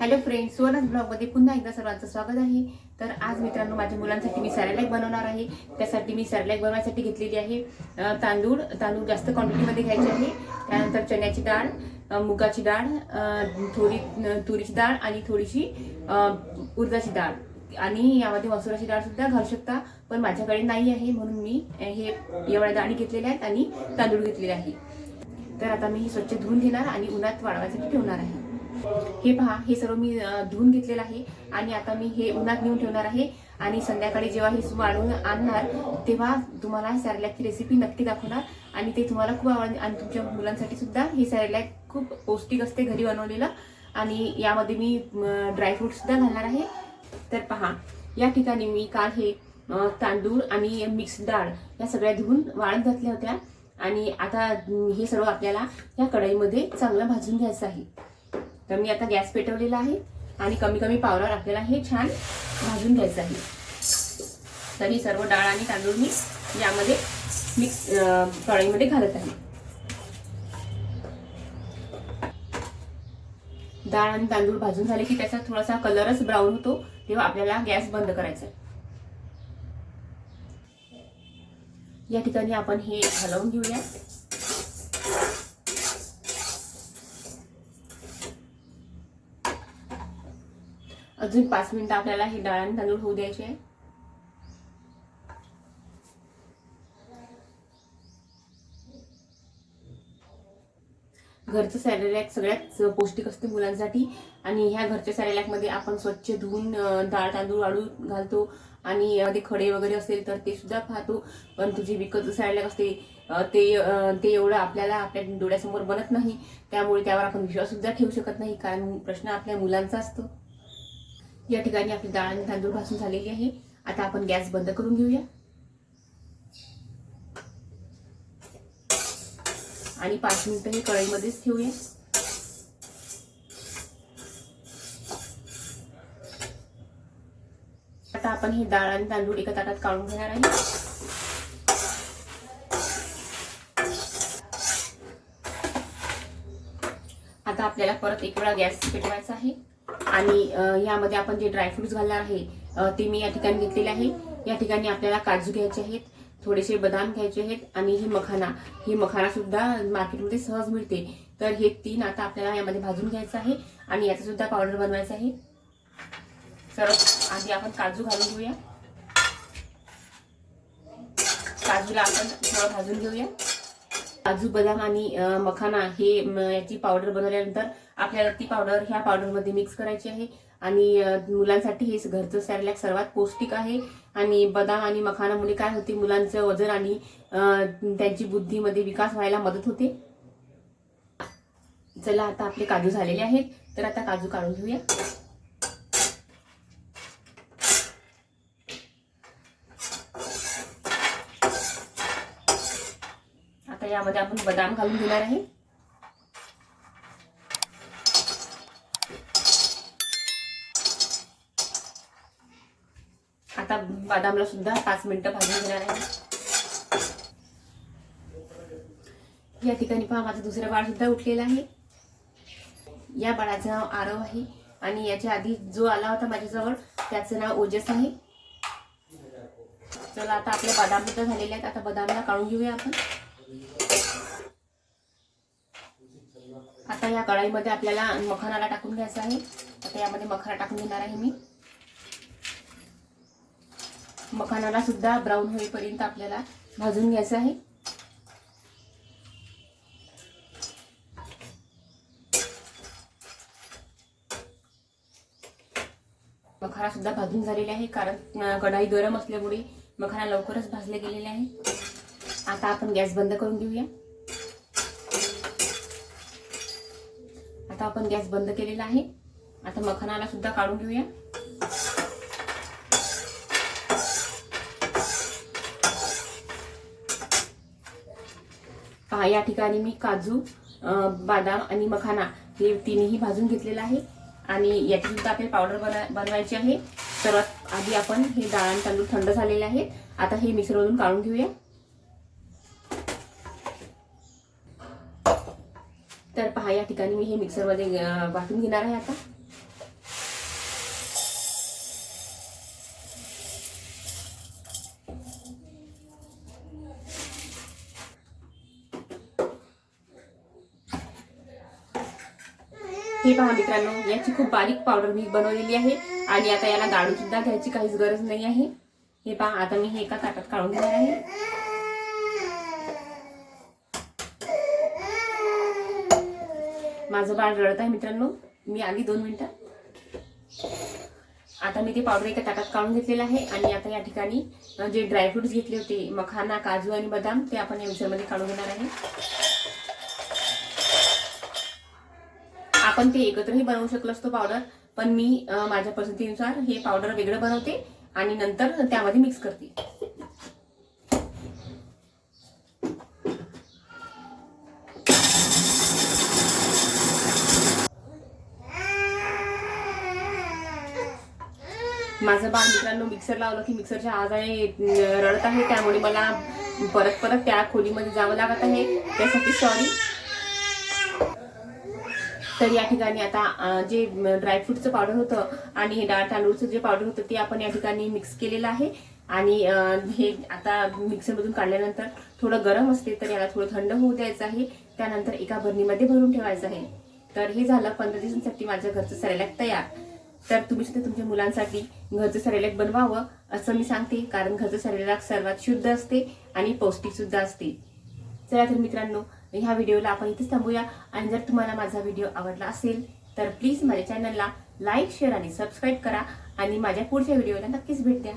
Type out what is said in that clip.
Hello friends सुवर्णस ब्लॉगमध्ये पुन्हा एकदा सर्वांचं स्वागत आहे. तर आज मित्रांनो माझ्या मुलांसाठी मी सॅरलॅक बनवणार आहे. त्यासाठी मी सॅरलॅक बनवण्यासाठी घेतलेली आहे. तांदूळ तांदूळ जास्त क्वांटिटीमध्ये घ्यायचे आहे. त्यानंतर चण्याची डाळ मुगाची डाळ थोडी तुरीची डाळ आणि थोडीशी उर्जाची डाळ. आणि यामध्ये मसुराची डाळ सुद्धा घालू शकता पण माझ्याकडे नाही आहे. म्हणून मी हे एवढ्या डाळी घेतलेल्या आहेत आणि तांदूळ घेतलेले आहे. तर आता मी हे स्वच्छ धुवून घेणार आणि उन्हात वाढवायसाठी ठेवणार आहे. हे पहा हे सर्व मी धुवून घेतलेलं आहे आणि आता मी हे उन्हात नेऊन ठेवणार आहे आणि संध्याकाळी जेव्हा हे वाळून आणणार तेव्हा तुम्हाला सॅरेलॅकची रेसिपी नक्की दाखवणार आणि ते तुम्हाला खूप आवडेल आणि तुमच्या मुलांसाठी सुद्धा हे सॅरेलॅक खूप पौष्टिक असते घरी बनवलेलं आणि यामध्ये मी ड्रायफ्रूट सुद्धा घालणार आहे. तर पहा या ठिकाणी मी काल हे तांदूळ आणि मिक्स डाळ या सगळ्या धुवून वाळत घातल्या होत्या आणि आता हे सर्व आपल्याला या कढईमध्ये चांगलं भाजून घ्यायचं आहे. तर मी आता गॅस पेटवलेला आहे आणि कमी कमी पावरावर आपल्याला हे छान भाजून घ्यायचं आहे. तर ही सर्व डाळ आणि तांदूळ मी यामध्ये मिक्स अं, कढईमध्ये घालत आहे. डाळ आणि तांदूळ भाजून झाले की त्याचा थोडासा कलरच ब्राऊन होतो तेव्हा आपल्याला गॅस बंद करायचा आहे. या ठिकाणी आपण हे हलवून घेऊया. अजून पाच मिनिटं आपल्याला हे डाळ आणि तांदूळ होऊ द्यायचे आहे घरचं सॅरेलॅक सगळ्यात पौष्टिक असते मुलांसाठी. आणि ह्या घरच्या सॅरेलॅकमध्ये आपण स्वच्छ धुवून डाळ तांदूळ वाळू घालतो. आणि यामध्ये खडे वगैरे असेल तर ते सुद्धा पाहतो पण तुझी विकत सॅरेलॅक असते ते ते एवढं आपल्याला आपल्या डोळ्यासमोर बनत नाही. त्यामुळे त्यावर आपण विश्वास सुद्धा ठेवू शकत नाही. कारण प्रश्न आपल्या मुलांचा असतो. या ठिकाणी आपली डाळ आणि तांदूळ भाजून झालेली आहे. आता आपण गॅस बंद करून घेऊया. आणि पाच मिनिटं हे कढईमध्येच ठेवूया. आता आपण हे डाळ आणि तांदूळ एका ताटात काढून घेणार आहे. आता आपल्याला परत एक वेळा गॅस पेटवायचा आहे. आणि यामध्ये आपण जे ड्रायफ्रुट्स घालणार आहे ते मी या ठिकाणी घेतलेले आहे. या ठिकाणी आपल्याला काजू घ्यायचे आहेत थोडेसे बदाम घ्यायचे आहेत आणि ही मखाना. ही मखाना सुद्धा मार्केटमध्ये सहज मिळते. तर हे तीन आता आपल्याला यामध्ये भाजून घ्यायचं आहे आणि याचा सुद्धा पावडर बनवायचा आहे. सर्व आधी आपण काजू घालून घेऊया. काजूला आपण थोडं भाजून घेऊया. काजू बदाम आणि मखाना हे याची पावडर बनवल्यानंतर आपल्याला ती पावडर ह्या पावडरमध्ये मिक्स करायची आहे. आणि मुलांसाठी हे घरचं सॅरलॅक सर्वात पौष्टिक आहे. आणि बदाम आणि मखानामुळे काय होते मुलांचं वजन आणि त्यांची बुद्धीमध्ये विकास व्हायला मदत होते. चला आता आपले काजू झालेले आहेत. तर आता काजू काढून घेऊया. आता यामध्ये आपण बदाम घालून घेणार आहे. आता बदामला सुद्धा पाच मिनिटं भाजून घेणार आहे. या ठिकाणी पहा माझं दुसरं बाळ सुद्धा उठलेलं आहे. या बाळाचं नाव आरव आहे आणि याच्या आधी जो आला होता माझ्याजवळ त्याचं नाव ओजस आहे. चला आता आपले बदाम सुद्धा झालेले आहेत. आता बदामला काढून घेऊया आपण. आता या कढाईमध्ये आपल्याला मखानाला टाकून घ्यायचं आहे. आता यामध्ये मखाना टाकून घेणार आहे मी. मखानाला सुद्धा ब्राऊन होईपर्यंत आपल्याला भाजून घ्यायचं आहे. मखाना सुद्धा भाजून झालेले आहे कारण कढाई गरम असल्यामुळे मखाना लवकरच भाजले गेलेले आहे. आता आपण गॅस बंद करून घेऊया. आता आपण गॅस बंद केलेला आहे. आता मखानाला सुद्धा काढून घेऊया. या ठिकाणी मी काजू बदाम आणि मखाना हे तिन्ही भाजून घेतलेलं आहे. आणि याची सुद्धा आपल्याला पावडर बना बनवायची आहे. सर्वात आधी आपण हे डाळ आणि तांदूळ थंड झालेले आहेत. आता हे मिक्सरमधून काढून घेऊया. तर पहा या ठिकाणी मी हे मिक्सरमध्ये वाटून घेणार आहे आता. हे पहा मित्रांनो याची खूप बारीक पावडर मी बनवलेली आहे आणि आता याला गाळून सुद्धा घ्यायची काहीच गरज नाही आहे. हे पहा आता मी हे एका ताटात काढून घेणार आहे. माझं बाळ रडत आहे मित्रांनो मी आली दोन मिनिटं. आता मी ते पावडर एका ताटात काढून घेतलेलं आहे आणि आता या ठिकाणी जे ड्रायफ्रुट्स घेतले होते मखाना काजू आणि बदाम ते आपण या मिक्सरमध्ये काढून घेणार आहे. आपण ते एकत्रही बनवू शकलो असतो पावडर पण मी माझ्या पसंतीनुसार हे पावडर वेगळं बनवते आणि नंतर त्यामध्ये मिक्स करते. माझं बाळ मित्रांनो मिक्सर लावलं की मिक्सरच्या आज अं, रडत आहे त्यामुळे मला परत परत त्या खोलीमध्ये जावं लागत आहे. त्यासाठी सॉरी तर या ठिकाणी आता जे ड्रायफ्रूटचं पावडर होतं आणि हे डाळ तांदूळचं जे पावडर होतं ते आपण या ठिकाणी मिक्स केलेलं आहे. आणि हे आता मिक्सरमधून काढल्यानंतर थोडं गरम असते तर याला थोडं थंड होऊ द्यायचं आहे. त्यानंतर एका भरणीमध्ये भरून ठेवायचं आहे. तर हे झालं पंधरा दिवसांसाठी माझ्या घरचं सरेलॅक तयार. तर तुम्ही सुद्धा तुमच्या मुलांसाठी घरचं सरेलॅक बनवावं असं मी सांगते. कारण घरचं सरेलॅक सर्वात शुद्ध असते आणि पौष्टिक सुद्धा असते. चला तर मित्रांनो ह्या व्हिडिओला आपण इथेच थांबूया. आणि जर तुम्हाला माझा व्हिडिओ आवडला असेल तर प्लीज माझ्या चॅनलला लाईक शेअर आणि सबस्क्राईब करा. आणि माझ्या पुढच्या व्हिडिओला नक्कीच भेट द्या.